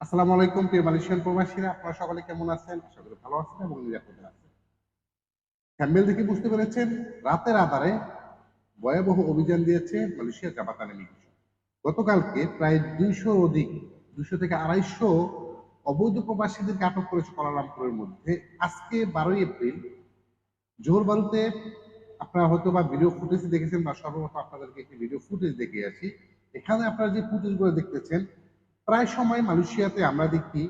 আসসালামু আলাইকুম, প্রিয় মালয়েশিয়ান প্রবাসীরা। আপনারা সকলে কেমন আছেন? আশা করি ভালো আছেন এবং নিরাপদে আছেন। থ্যাম্বেল দেখে বুঝতে পেরেছেন, রাতের আধারে ভয়াবহ অভিযান দিয়েছে মালয়েশিয়া জাপাতান ইমিগ্রেশন গতকালকে প্রায় দুইশো অধিক, দুইশো থেকে আড়াইশো অবৈধ প্রবাসীদেরকে আটক করেছে কলালামপুরের মধ্যে। আজকে বারোই এপ্রিল জোহর বারুতে আপনারা হয়তো বা ভিডিও ফুটেজ দেখেছেন, বা সর্বপ্রথম আপনাদেরকে একটি ভিডিও ফুটেজ দেখে আসি। এখানে আপনারা যে ফুটেজগুলো দেখতেছেন প্রায় সময় মালয়েশিয়াতে আমরা দেখি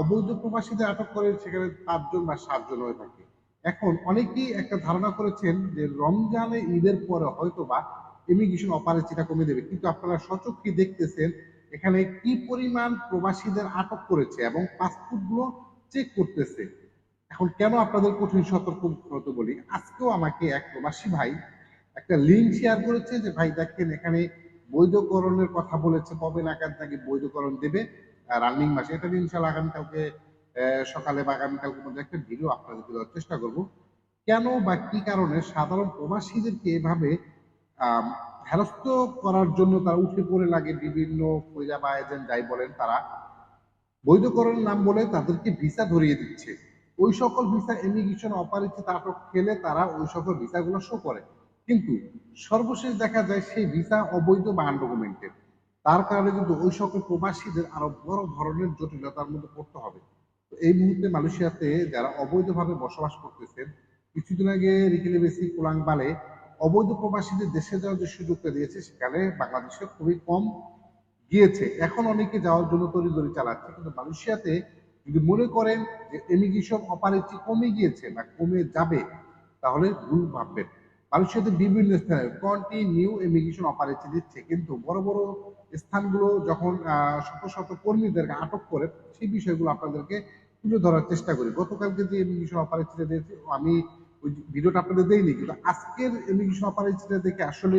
অবৈধ প্রবাসীদের আটক করে সেখানে পাঁচজন বা সাতজন হয়ে থাকে। এখন অনেকেই একটা ধারণা করেছেন যে রমজানে ঈদের পরে হয়তো বা ইমিগ্রেশন অপারেশনটা কমে দেবে। কিন্তু আপনারা সচক্ষে দেখতেছেন এখানে কি পরিমাণ প্রবাসীদের আটক করেছে এবং পাসপোর্টগুলো চেক করতেছে। এখন কেন আপনাদের কঠিন সতর্ক বলি? আজকেও আমাকে এক প্রবাসী ভাই একটা লিঙ্ক শেয়ার করেছে যে, ভাই, দেখেন এখানে বৈধকরণের কথা বলেছে, কবে নাগাদ নাকি বৈধকরণ দেবে রানিং মাসে। এটা ইনশাল্লাহ আগামীকালকে সকালে বা আগামীকালকে মধ্যে একটা ভিডিও আপনাদেরকে দেওয়ার চেষ্টা করব। কেন বা কি কারণে সাধারণ প্রবাসীদেরকে এভাবে হেরস্ত করার জন্য তারা উঠে পড়ে লাগে বিভিন্ন পয়লা বা এজেন্ট যাই বলেন তারা বৈধকরণের নাম বলে তাদেরকে ভিসা ধরিয়ে দিচ্ছে। ওই সকল ভিসা ইমিগ্রেশন অপারেশন আটক খেলে তারা ওই সকল ভিসাগুলো শো করে। কিন্তু সর্বশেষ দেখা যায় সেই ভিসা অবৈধ বা আনডকুমেন্টেড তার কারণে কিন্তু ওই সকল প্রবাসীদের আরও বড় ধরনের জটিলতার মধ্যে পড়তে হবে। তো এই মুহূর্তে মালয়েশিয়াতে যারা অবৈধভাবে বসবাস করতেছেন, কিছুদিন আগে রিকেলে বেসি কোলাংবালে অবৈধ প্রবাসীদের দেশে যাওয়ার যে সুযোগটা দিয়েছে, সেখানে বাংলাদেশে খুবই কম গিয়েছে। এখন অনেকে যাওয়ার জন্য তড়িঘড়ি চালাচ্ছে। কিন্তু মালয়েশিয়াতে যদি মনে করেন যে ইমিগ্রেশন অপারেটি কমে গিয়েছে বা কমে যাবে, তাহলে ভুল ভাববেন। মালয়েশিয়াতে বিভিন্ন স্থানে কন্টিনিউ ইমিগ্রেশন অপারেটি দিচ্ছে। কিন্তু বড় বড় স্থানগুলো যখন শত শত কর্মীদেরকে আটক করে, সেই বিষয়গুলো আপনাদেরকে তুলে ধরার চেষ্টা করি। গতকালকে যে ইমিগ্রেশন অপারেটিটা দিয়েছি, আমি ওই ভিডিওটা আপনাদের দেইনি, কিন্তু আজকের ইমিগ্রেশন অপারেটিটা দেখে আসলে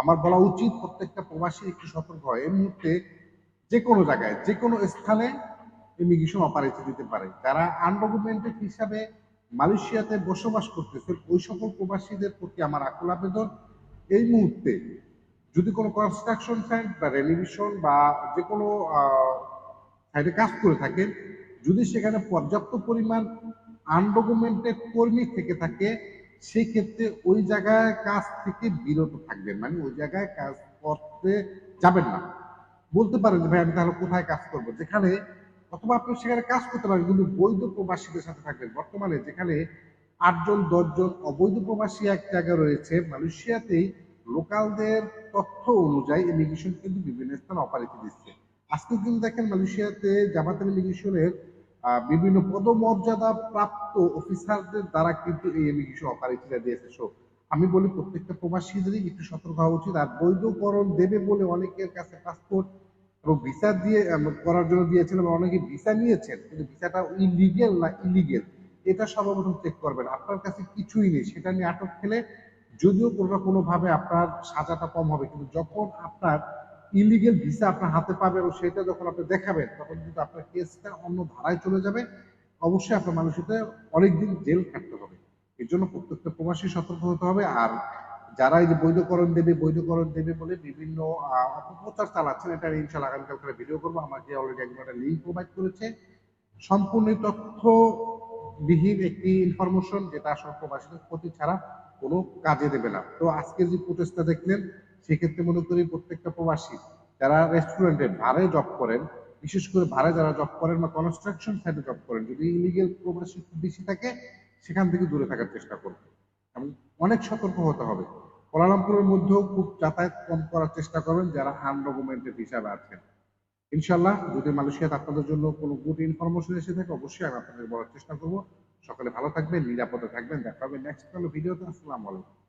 আমার বলা উচিত প্রত্যেকটা প্রবাসী একটু সতর্ক হয়। এই মুহূর্তে যে কোনো জায়গায়, যে কোনো স্থানে ইমিগ্রেশন অপারেশন দিতে পারে। যারা আনডকুমেন্টেড হিসাবে মালয়েশিয়াতে বসবাস করতেছেন ওই সকল প্রবাসীদের প্রতি আমার আকুল আবেদন এই মুহূর্তে যদি কোনো কনস্ট্রাকশন সাইট বা রেলিভিশন বা যে কোনো সাইডে কাজ করে থাকেন, যদি সেখানে পর্যাপ্ত পরিমাণ আনডকুমেন্টেড কর্মী থেকে থাকে সেই ক্ষেত্রে ওই জায়গায় কাজ থেকে বিরত থাকবেন। মানে ওই জায়গায় কাজ করতে যাবেন না। বলতে পারেন যে, ভাই, আমি তাহলে কোথায় কাজ করব? যেখানে অথবা আপনি সেখানে কাজ করতে পারেন, কিন্তু বৈধ প্রবাসীদের সাথে থাকবেন। বর্তমানে যেখানে আটজন, দশজন অবৈধ প্রবাসী এক জায়গায় রয়েছে, মালয়েশিয়াতেই লোকালদের তথ্য অনুযায়ী ইমিগ্রেশন কিন্তু বিভিন্ন স্থানে অপারেটি দিচ্ছে। আজকে কিন্তু দেখেন মালয়েশিয়াতে জামাতের ইমিগ্রেশনের বিভিন্ন পদমর্যাদা প্রাপ্ত অফিসারদের দ্বারা কিন্তু এই ইমিগ্রেশন অপারেটিটা দিয়েছে। সো আমি বলি প্রত্যেকটা প্রবাসীদেরই একটু সতর্ক হওয়া উচিত। আর বৈধকরণ দেবে বলে অনেকের কাছে পাসপোর্ট এবং ভিসা দিয়ে করার জন্য দিয়েছেন এবং অনেকে ভিসা নিয়েছেন, কিন্তু ভিসাটা ইলিগেল না ইলিগেল এটা সর্বপ্রথম চেক করবেন। আপনার কাছে কিছুই নেই, সেটা নিয়ে আটক খেলে যদিও কোনো কোনোভাবে আপনার সাজাটা কম হবে, কিন্তু যখন আপনার ইলিগেল ভিসা আপনার হাতে পাবে এবং সেটা যখন আপনি দেখাবেন, তখন কিন্তু আপনার কেসটা অন্য ধারায় চলে যাবে। অবশ্যই আপনার মানুষের অনেকদিন জেল খাটতে হবে। এর জন্য প্রত্যেকটা প্রবাসী সতর্ক হতে হবে। আর যারা এই যে বৈধকরণ দেবে বৈধকরণ দেবে বলে বিভিন্ন অপপ্রচার চালাচ্ছেন, এটা ইনশাল্লাহ আগামীকাল ভিডিও করব। আমাকে অলরেডি একজন একটা লিঙ্ক প্রোভাইড করেছে। সম্পূর্ণ তথ্যবিহীন একটি ইনফরমেশন যেটা আসলে প্রবাসীদের ক্ষতি ছাড়া কোনো কাজে দেবে না। তো আজকে যে প্রচেষ্টা দেখলেন, সেক্ষেত্রে মনে করি প্রত্যেকটা প্রবাসী যারা রেস্টুরেন্টে ভাড়ে জব করেন, বিশেষ করে ভাড়ে যারা জব করেন বা কনস্ট্রাকশন সাইডে জব করেন, যদি ইলিগেল প্রবাসী বেশি থাকে, সেখান থেকে দূরে থাকার চেষ্টা করবেন। এবং অনেক সতর্ক হতে হবে। কোলালামপুরের মধ্যেও খুব যাতায়াত কম করার চেষ্টা করবেন যারা আনডকুমেন্টেড হিসাবে আছেন। ইনশাল্লাহ যদি মালয়েশিয়া আপনাদের জন্য কোনো গুড ইনফরমেশন এসে থাকে, অবশ্যই আমি আপনাদের বলার চেষ্টা করব। সকালে ভালো থাকবেন, নিরাপদে থাকবেন। দেখা হবে নেক্সট কোনো ভিডিওতে। আসসালামু আলাইকুম।